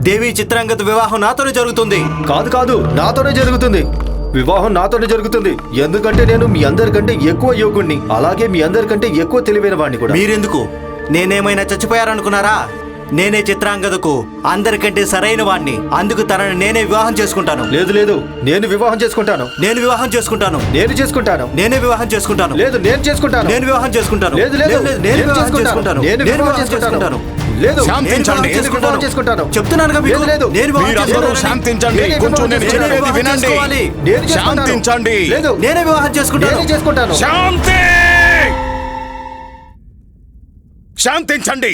దేవి చిత్రాంగత వివాహం నాతోనే జరుగుతుంది. కాదు కాదు నాతోనే జరుగుతుంది. వివాహం నాతోనే జరుగుతుంది. ఎందుకంటే నేను మీ అందరికంటే ఎక్కువ యోగుణ్ణి. అలాగే మీ అందరికంటే ఎక్కువ తెలివైన వాడిని కూడా. మీరెందుకు? నేనేమైనా చచ్చిపోయారనుకున్నారా? నేనే చిత్రాంగదకు అందరికంటే సరైన వాణ్ణి. అందుకు తనని నేనే వివాహం చేసుకుంటాను. లేదు లేదు నేను వివాహం చేసుకుంటాను. నేను వివాహం చేసుకుంటాను. నేను చేసుకుంటాను. నేనే వివాహం చేసుకుంటాను. లేదు నేను చేసుకుంటాను. నేను వివాహం చేసుకుంటాను. లేదు లేదు నేను వివాహం చేసుకుంటాను. నేను వివాహం చేసుకుంటాను. లేదు శాంతించండి. నేను వివాహం చేసుకుంటాను చెప్తున్నానుగా మీకు లేదు, లేదు. నేను వివాహం మీరందరూ చేసుకుంటానని. శాంతించండి నేనే కొంచెం వివాహం నేను చేసుకుంటాను. చెప్పేది వినండి చేసుకోవాలి. నేను చేసుకుంటాను. శాంతించండి లేదు నేనే వివాహం చేసుకుంటాను నేనే చేసుకుంటాను శాంతి శాంతించండి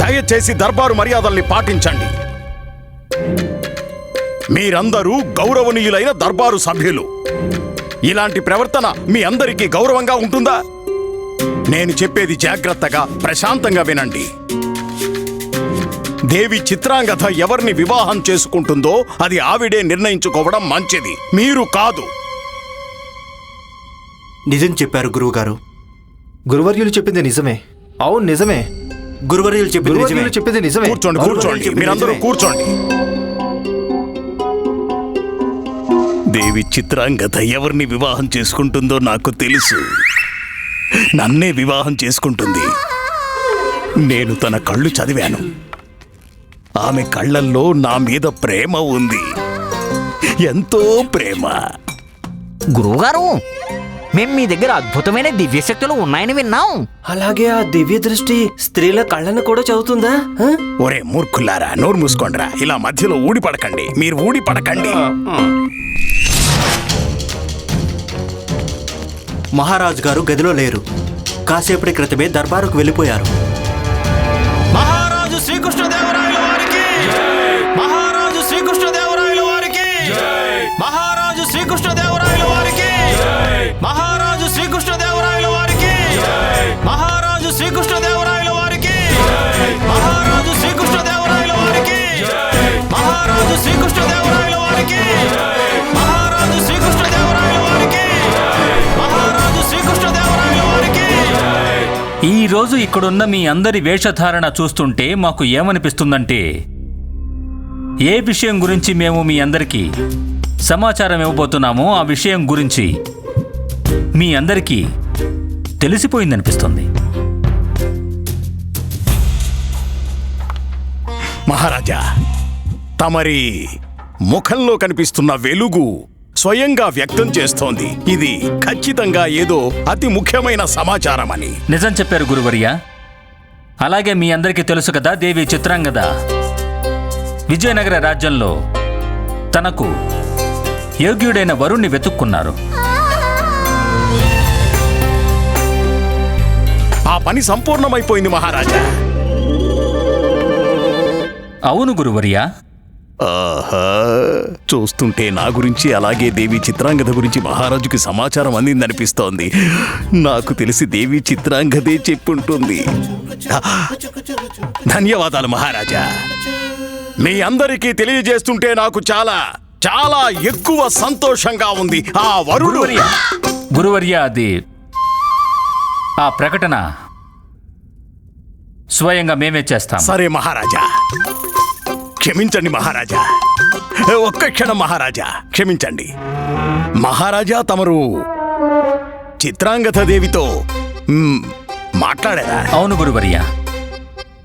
దయచేసి దర్బారు మర్యాదల్ని పాటించండి మీరందరూ గౌరవనీయులైన దర్బారు సభ్యులు ఇలాంటి ప్రవర్తన మీ అందరికీ గౌరవంగా ఉంటుందా? నేను చెప్పేది జాగ్రత్తగా ప్రశాంతంగా వినండి. దేవి చిత్రాంగత ఎవరిని వివాహం చేసుకుంటుందో అది ఆవిడే నిర్ణయించుకోవడం మంచిది. మీరు కాదు. నిజం చెప్పారు గురువు గారు గురువర్యులు చెప్పింది నిజమే. అవును నిజమే. గురువర్యులు చెప్పింది నిజమే. గురువర్యులు చెప్పింది నిజమే. కూర్చోండి కూర్చోండి మీరందరూ. కూర్చోండి. దేవి చిత్రాంగత ఎవరిని వివాహం చేసుకుంటుందో నాకు తెలుసు. నన్నే వివాహం చేసుకుంటుంది. నేను తన కళ్ళు చదివాను. ఆమె కళ్ళల్లో నా మీద ప్రేమ ఉంది. ఎంతో ప్రేమ. గురువుగారు మేం మీ దగ్గర అద్భుతమైన దివ్యశక్తులు ఉన్నాయని విన్నాం. అలాగే ఆ దివ్య దృష్టి స్త్రీల కళ్ళను కూడా చదువుతుందా? ఆ? ఒరే మూర్ఖుల్లారా నోరు మూసుకోండిరా. ఇలా మధ్యలో ఊడి పడకండి. మీరు ఊడి పడకండి. మహారాజు గారు గదిలో లేరు. కాసేపటి క్రితమే దర్బారుకు వెళ్ళిపోయారు. ఈ రోజు ఇక్కడున్న మీ అందరి వేషధారణ చూస్తుంటే మాకు ఏమనిపిస్తుందంటే ఏ విషయం గురించి మేము మీ అందరికీ సమాచారం ఇవ్వబోతున్నామో ఆ విషయం గురించి మీ అందరికీ తెలిసిపోయిందనిపిస్తుంది. మహారాజా తమరి ముఖంలో కనిపిస్తున్న వెలుగు స్వయంగా వ్యక్తం చేస్తోంది. ఇది ఖచ్చితంగా ఏదో అతి ముఖ్యమైన సమాచారమని. నిజం చెప్పారు గురువర్య. అలాగే మీ అందరికీ తెలుసు కదా దేవి చిత్రాంగద. విజయనగర రాజ్యంలో తనకు యోగ్యుడైన వరుణ్ణి వెతుక్కున్నారు. ఆ పని సంపూర్ణమైపోయింది మహారాజా. అవును గురువర్య. ఆహా చూస్తుంటే నా గురించి అలాగే దేవి చిత్రాంగద గురించి మహారాజుకి సమాచారం అందిందనిపిస్తోంది. నాకు తెలిసి దేవి చిత్రాంగదే చెప్పుంటుంది. ధన్యవాదాలు మహారాజా. మీ అందరికీ తెలియజేస్తుంటే నాకు చాలా చాలా ఎక్కువ సంతోషంగా ఉంది. ఆ వరుడు. గురువర్య గురువర్య అది ఆ ప్రకటన స్వయంగా మేమే చేస్తాం. సరే మహారాజా. క్షమించండి మహారాజా. ఒక్క క్షణం మహారాజా క్షమించండి. మహారాజా తమరు చిత్రాంగత దేవితో మాట్లాడారా? అవును గురువర్య.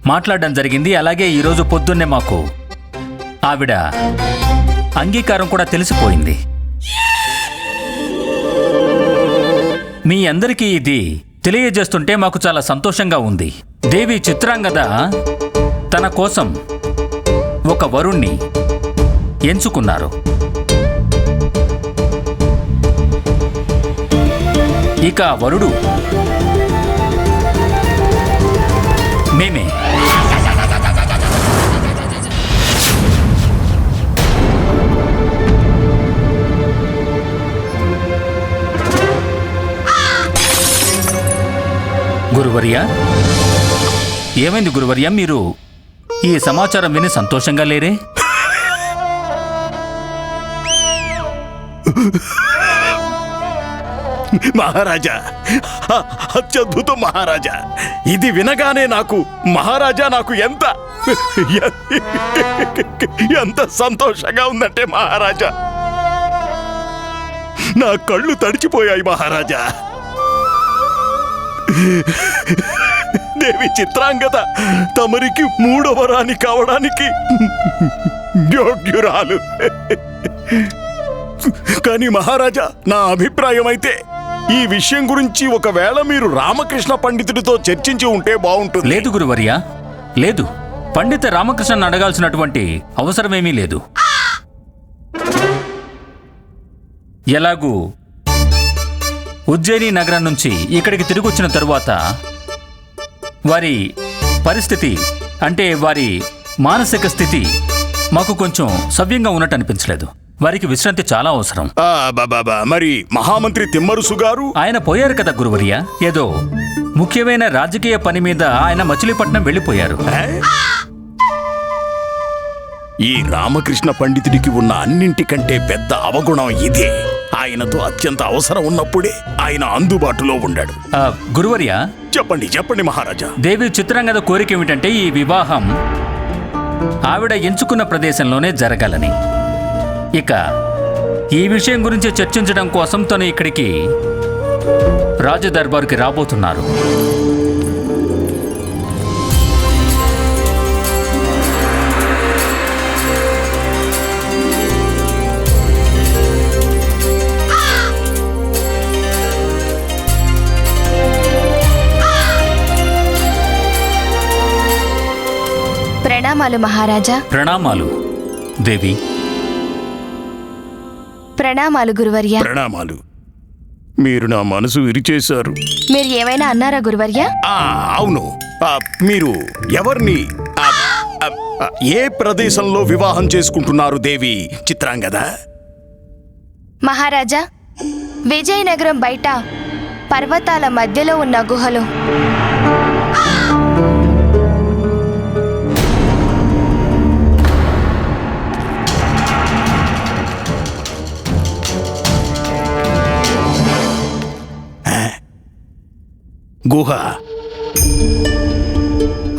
మాట్లాడడం జరిగింది అలాగే ఈరోజు పొద్దున్నే మాకు. ఆవిడ అంగీకారం కూడా తెలిసిపోయింది. మీ అందరికీ ఇది తెలియజేస్తుంటే మాకు చాలా సంతోషంగా ఉంది. దేవి చిత్రాంగద తన కోసం ఒక వరుణ్ణి ఎంచుకున్నారు. ఇక వరుడు మేమే. గురువర్య ఏమైంది గురువర్య? మీరు ఈ సమాచారం విని సంతోషంగా లేరే? మహారాజా అ- అత్యద్భుతం మహారాజా ఇది వినగానే నాకు మహారాజా నాకు ఎంత ఎంత సంతోషంగా ఉందంటే మహారాజా. నా కళ్ళు తడిచిపోయాయి మహారాజా. దేవి చిత్రాంగత? తమరికి మూడవ రాణి కావడానికి యోగ్యురాలు. కానీ మహారాజా నా అభిప్రాయం అయితే ఈ విషయం గురించి ఒకవేళ మీరు రామకృష్ణ పండితుడితో చర్చించి ఉంటే బాగుంటుంది. లేదు గురువర్య లేదు. పండిత రామకృష్ణ అడగాల్సినటువంటి అవసరమేమీ లేదు. ఎలాగూ ఉజ్జయిని నగరం నుంచి ఇక్కడికి తిరిగి వచ్చిన తరువాత వారి పరిస్థితి అంటే వారి మానసిక స్థితి మాకు కొంచెం సవ్యంగా ఉన్నట్టు అనిపించలేదు. వారికి విశ్రాంతి చాలా అవసరం. ఆ, మరి మహామంత్రి తిమ్మరుసు గారు? ఆయన పోయారు కదా గురువర్య. ఏదో ముఖ్యమైన రాజకీయ పని మీద ఆయన మచిలీపట్నం వెళ్ళిపోయారు. ఈ రామకృష్ణ పండితుడికి ఉన్న అన్నింటికంటే పెద్ద అవగుణం ఇదే. ఆయనతో అత్యంత అవసరం ఉన్నప్పుడే ఆయన అందుబాటులో ఉండాడు. ఆ, గురువర్య చెప్పండి చెప్పండి మహారాజా. దేవి చిత్రాంగద కోరిక ఏమిటంటే ఈ వివాహం ఆవిడ ఎంచుకున్న ప్రదేశంలోనే జరగాలని. ఇక ఈ విషయం గురించి చర్చించడం కోసం తను ఇక్కడికి రాజదర్బారుకి రాబోతున్నారు. ప్రణామాలు మహారాజా. ప్రణామాలు దేవి. ప్రణామాలు గురువర్య. ప్రణామాలు. మీరు నా మనసు విరిచేశారు. మీరు ఏమైనా అన్నారా గురువర్య? ఆ, అవును. ఆ, మీరు ఎవరిని? ఆ, ఆ, ఆ, ఏ ప్రదేశంలో వివాహం చేసుకుంటున్నారు దేవి? చిత్రాంగద? మహారాజా విజయనగరం బయట పర్వతాల మధ్యలో ఉన్న గుహలో. గుహ.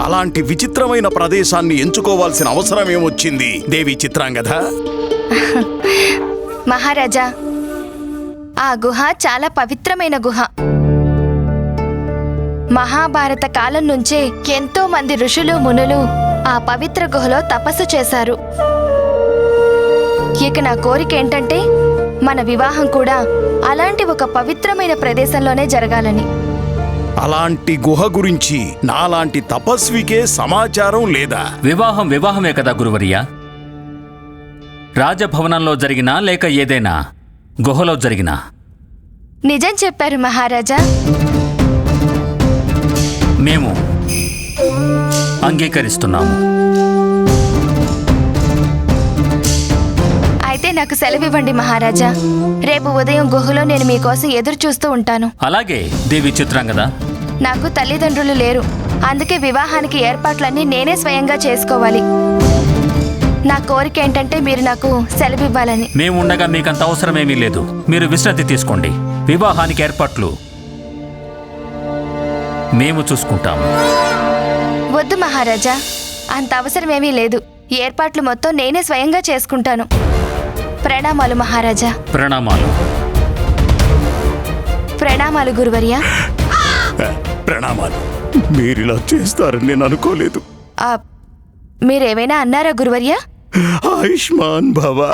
అలాంటి విచిత్రమైన ప్రదేశాన్ని ఎంచుకోవాల్సిన అవసరం ఏమొచ్చింది? దేవి చిత్రాంగద మహారాజా ఆ గుహ చాలా పవిత్రమైన గుహ. మహాభారత కాలం నుంచే ఎంతో మంది ఋషులు మునులు ఆ పవిత్ర గుహలో తపస్సు చేశారు. ఇక నా కోరిక ఏంటంటే మన వివాహం కూడా అలాంటి ఒక పవిత్రమైన ప్రదేశంలోనే జరగాలని. అలాంటి గుహ గురించి నాలాంటి తపస్వికే సమాచారం లేదా? వివాహం వివాహమే కదా గురువర్య. రాజభవనంలో జరిగినా లేక ఏదైనా గుహలో జరిగినా? నిజం చెప్పారు మహారాజా. మేము అంగీకరిస్తున్నాము. అయితే నాకు సెలవివ్వండి మహారాజా. రేపు ఉదయం గుహలో నేను మీకోసం ఎదురు చూస్తూ ఉంటాను. అలాగే దేవి చిత్రాంగద? నాకు తల్లిదండ్రులు లేరు. అందుకే వివాహానికి ఏర్పాట్లన్నీ నేనే స్వయంగా చేసుకోవాలి. నా కోరిక ఏంటంటే మీరు నాకు సెలవివ్వాలని. మేము ఉండగా మీకంత అవసరమేమీ లేదు. మీరు విశ్రాంతి తీసుకోండి. వివాహానికి ఏర్పాట్లు మేము చూసుకుంటాము. వద్దు మహారాజా. అంత అవసరమేమీ లేదు. ఏర్పాట్లు మొత్తం నేనే స్వయంగా చేసుకుంటాను. ప్రణామాలు మహారాజా. ప్రణామాలు. ప్రణామాలు గురువర్య. ప్రణామాలు. మీరిలా చేస్తారని నేను అనుకోలేదు. మీరేమైనా అన్నారా గురువర్య? ఆయుష్మాన్ భవ.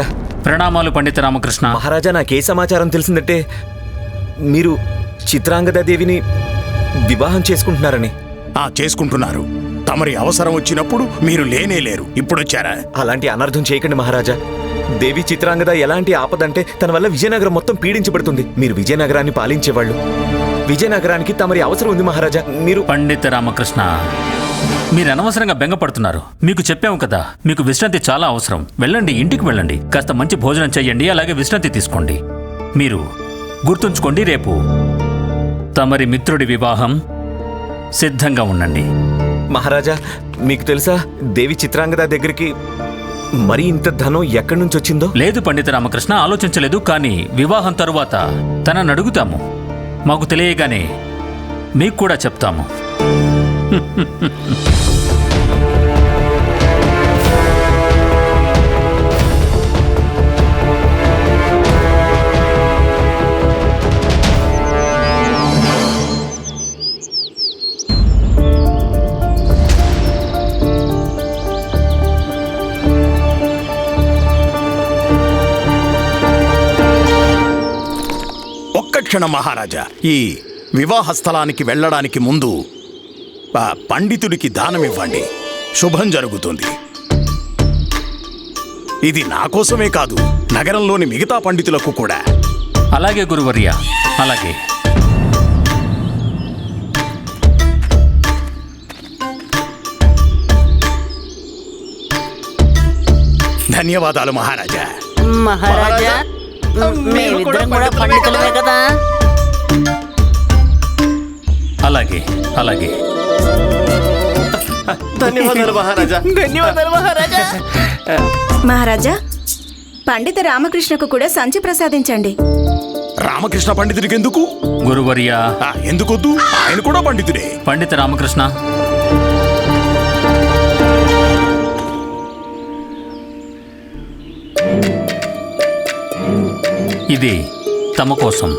మహారాజా ప్రణామాలు పండిత రామకృష్ణ. మహారాజా నాకే సమాచారం తెలిసిందంటే మీరు చిత్రాంగద దేవిని వివాహం చేసుకుంటున్నారని. ఆ చేసుకుంటున్నారు. తమరి అవసరం వచ్చినప్పుడు మీరు లేనే లేరు. ఇప్పుడొచ్చారా? అలాంటి అనర్థం చేయకండి మహారాజా. దేవి చిత్రాంగద ఎలాంటి ఆపదంటే తన వల్ల విజయనగరం మొత్తం పీడించబడుతుంది. మీరు విజయనగరాన్ని పాలించేవాళ్ళు. విజయనగరానికి తమరి అవసరం ఉంది మహారాజా. మీరు పండిత రామకృష్ణ. మీరు అనవసరంగా బెంగపడుతున్నారు. మీకు చెప్పాము కదా మీకు విశ్రాంతి చాలా అవసరం. వెళ్ళండి ఇంటికి వెళ్ళండి. కాస్త మంచి భోజనం చేయండి అలాగే విశ్రాంతి తీసుకోండి. మీరు గుర్తుంచుకోండి రేపు తమరి మిత్రుడి వివాహం సిద్ధంగా ఉండండి. మహారాజా మీకు తెలుసా దేవి చిత్రాంగద దగ్గరికి మరి ఇంత ధనం ఎక్కడి నుంచి వచ్చిందో? లేదు పండిత రామకృష్ణ ఆలోచించలేదు కానీ వివాహం తరువాత తనని అడుగుతాము. మాకు తెలియగానే మీకు కూడా చెప్తాము. క్షణం మహారాజా ఈ వివాహ స్థలానికి వెళ్ళడానికి ముందు పండితుడికి దానం ఇవ్వండి శుభం జరుగుతుంది. ఇది నా కోసమే కాదు నగరంలోని మిగతా పండితులకు కూడా. అలాగే గురువర్య అలాగే. ధన్యవాదాలు మహారాజా. మహారాజా మేమిద్దరం కూడా పండితులమే కదా. అలాగే అలాగే. ధన్యవాదాలు మహారాజా. ధన్యవాదాలు మహారాజా. మహారాజా పండిత రామకృష్ణకు కూడా సంచి ప్రసాదించండి. రామకృష్ణ పండితుడికి ఎందుకు? గురువర్య. ఎందుకొద్దు? ఆయన కూడా పండితుడే. పండిత రామకృష్ణ. ఇది తమ కోసం.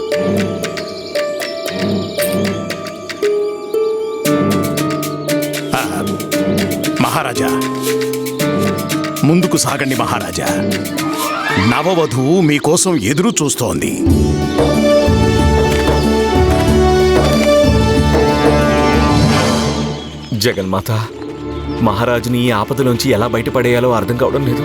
మహారాజా. ముందుకు సాగండి మహారాజా. నవవధువు మీకోసం ఎదురు చూస్తోంది. జగన్మాత మహారాజుని ఈ ఆపదలోంచి ఎలా బయటపడేయాలో అర్థం కావడం లేదు.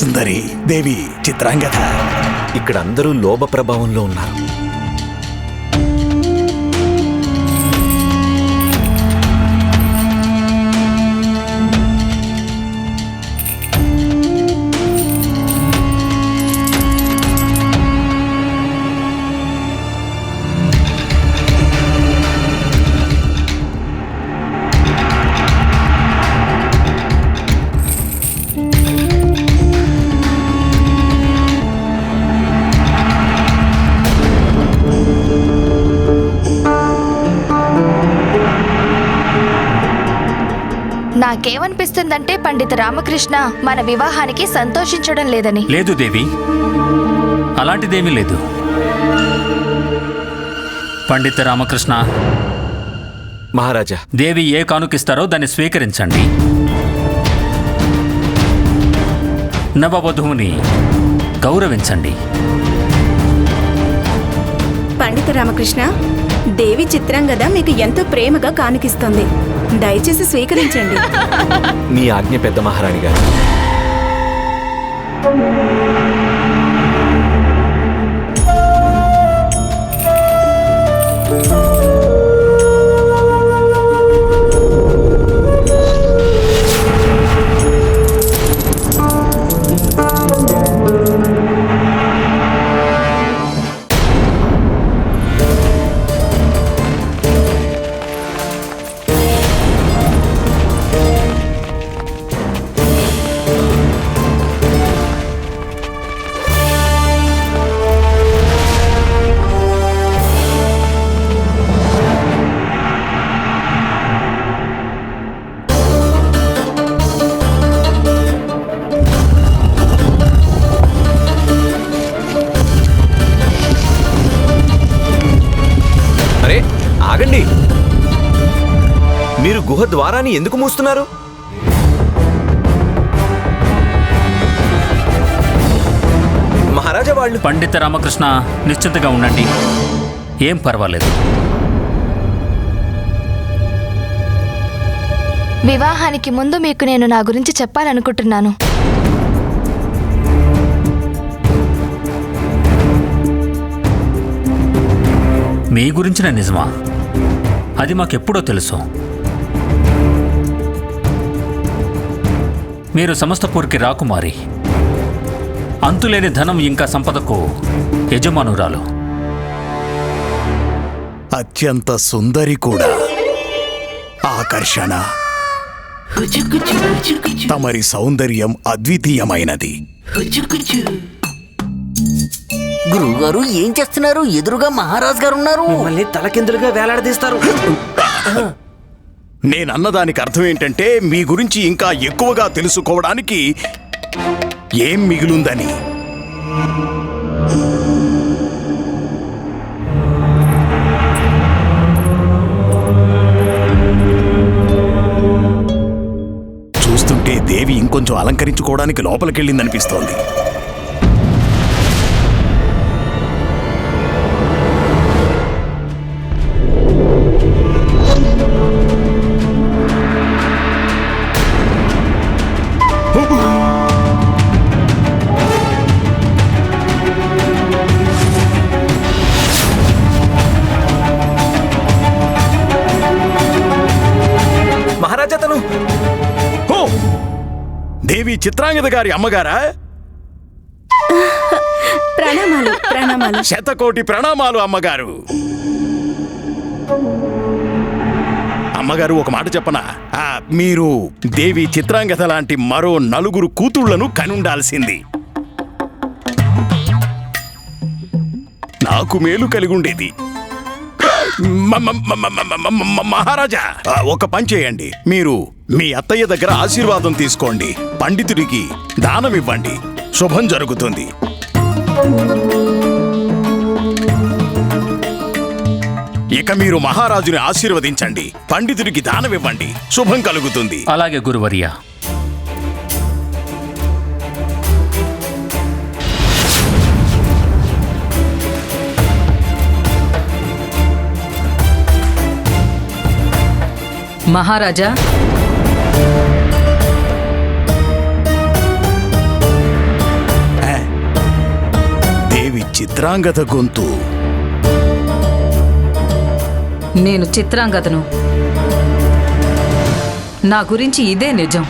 సుందరి దేవి చిత్రాంగత ఇక్కడ అందరూ లోభ ప్రభావంలో ఉన్నారు. నాకేమనిపిస్తుందంటే పండిత రామకృష్ణ మన వివాహానికి సంతోషించడం లేదని. లేదు దేవి. అలాంటిదేమీ లేదు. పండిత రామకృష్ణ. మహారాజా. దేవి ఏ కానుకిస్తారో దాన్ని స్వీకరించండి. నవవధువుని గౌరవించండి. పండిత రామకృష్ణ దేవి చిత్రాంగద మీకు ఎంతో ప్రేమగా కానుకిస్తుంది. దయచేసి స్వీకరించండి. మీ ఆజ్ఞ పెద్ద మహారాణి గారు. ద్వారాన్ని ఎందుకు మూస్తున్నారు? మహారాజా వాళ్ళు పండిత రామకృష్ణ నిశ్చింతగా ఉండండి. ఏం పర్వాలేదు. వివాహానికి ముందు మీకు నేను నా గురించి చెప్పాలనుకుంటున్నాను. మీ గురించిన నిజమా? అది మాకెప్పుడో తెలుసు. మీరు సమస్తపూర్కి రాకుమారి. అంతులేని ధనం ఇంకా సంపదకు యజమానురాలు. అత్యంత సుందరి కూడా. ఆకర్షణ. తమరి సౌందర్యం అద్వితీయమైనది. గురువుగారు ఏం చేస్తున్నారు? ఎదురుగా మహారాజ్ గారు ఉన్నారు. మళ్ళీ తలకిందులుగా వేలాడదీస్తారు. నేనన్నదానికి అర్థం ఏంటంటే మీ గురించి ఇంకా ఎక్కువగా తెలుసుకోవడానికి ఏం మిగిలుందని. చూస్తుంటే దేవి ఇంకొంచెం అలంకరించుకోవడానికి లోపలికెళ్ళిందనిపిస్తోంది. మహారాజా తను. ఓ దేవి చిత్రాంగద గారి అమ్మగారా? ప్రణామాలు ప్రణామాలు. శతకోటి ప్రణామాలు అమ్మగారు. అమ్మగారు ఒక మాట చెప్పనా? ఆ, మీరు దేవి చిత్రాంగత లాంటి మరో నలుగురు కూతుళ్ళను కనుండాల్సింది. నాకు మేలు కలిగి ఉండేది మహారాజా ఒక పని చేయండి. మీరు మీ అత్తయ్య దగ్గర ఆశీర్వాదం తీసుకోండి. పండితుడికి దానం ఇవ్వండి శుభం జరుగుతుంది. ఇక మీరు మహారాజుని ఆశీర్వదించండి. పండితుడికి దానమివ్వండి. శుభం కలుగుతుంది. అలాగే గురువర్య. మహారాజా. దేవి చిత్రాంగత గొంతు. నేను చిత్రాంగదను నా గురించి ఇదే నిజం.